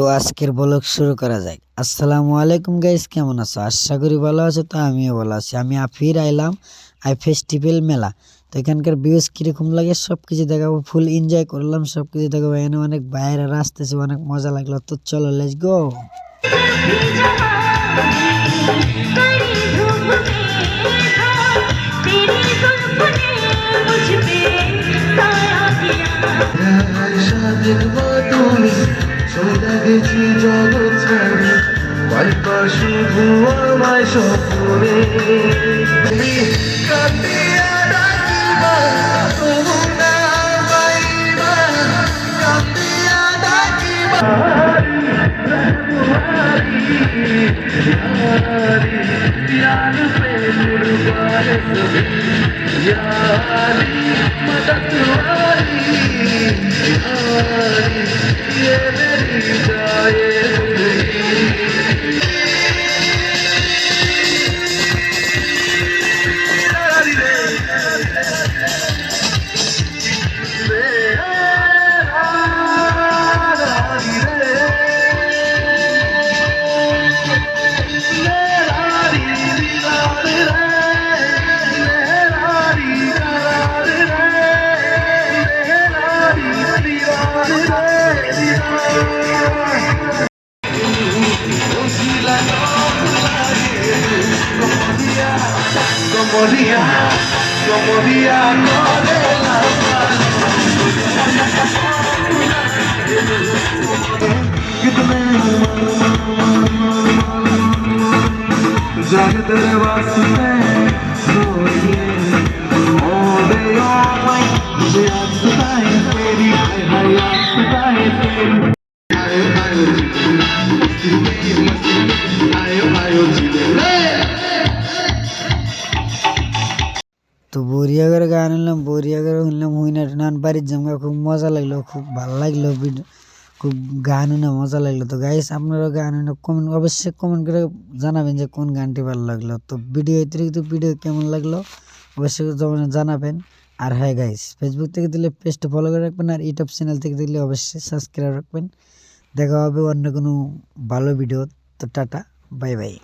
তো আজকের ব্লগ শুরু করা যাক। আসসালামু আলাইকুম গাইস কেমন আছো? আশা করি ভালো আছো, তো আমিও ভালো আছি। আমি আফির আইলাম আই ফেস্টিভ্যাল মেলা। তো এখানকার ভিউজ কীরকম লাগে সব কিছু দেখাবো ফুল এনজয় করলাম সব কিছু দেখাবো। এখানে অনেক বাইরে আসতেছে, অনেক মজা লাগল। তো চলো লেটস গো চলে গেছি জগৎ ছাড়ি পাইপা শুধু আমায় স্বপ্নে তুমি কাঁদিয়া ডাকিবা তবু না পাইবা কাঁদিয়া ডাকিবা यार पे गुरुवार यारी मदद वाली यारी Como día, como día, no de la जग तेरे वास्ते सोइए ओ दे ओ माय मुझे आज सताए तेरी हाय তো বরিয়াগর গান শুনলাম বরিয়াগর শুনলাম হুইনা নান বাড়ির জামগা খুব মজা লাগল খুব ভালো লাগল খুব গান শুনে মজা লাগল তো গাইস আপনারাও গান শুনে কমেন্ট অবশ্যই কমেন্ট করে জানাবেন যে কোন গানটি ভালো লাগল। তো ভিডিও অতিরিক্ত ভিডিও কেমন লাগল, অবশ্যই জানাবেন। আর হ্যাঁ গাইস ফেসবুক থেকে দিলে পেজটা ফলো করে রাখবেন আর ইউটিউব চ্যানেল থেকে দিলে অবশ্যই সাবস্ক্রাইব রাখবেন। দেখা হবে অন্য কোনো ভালো ভিডিও তো টাটা বাই বাই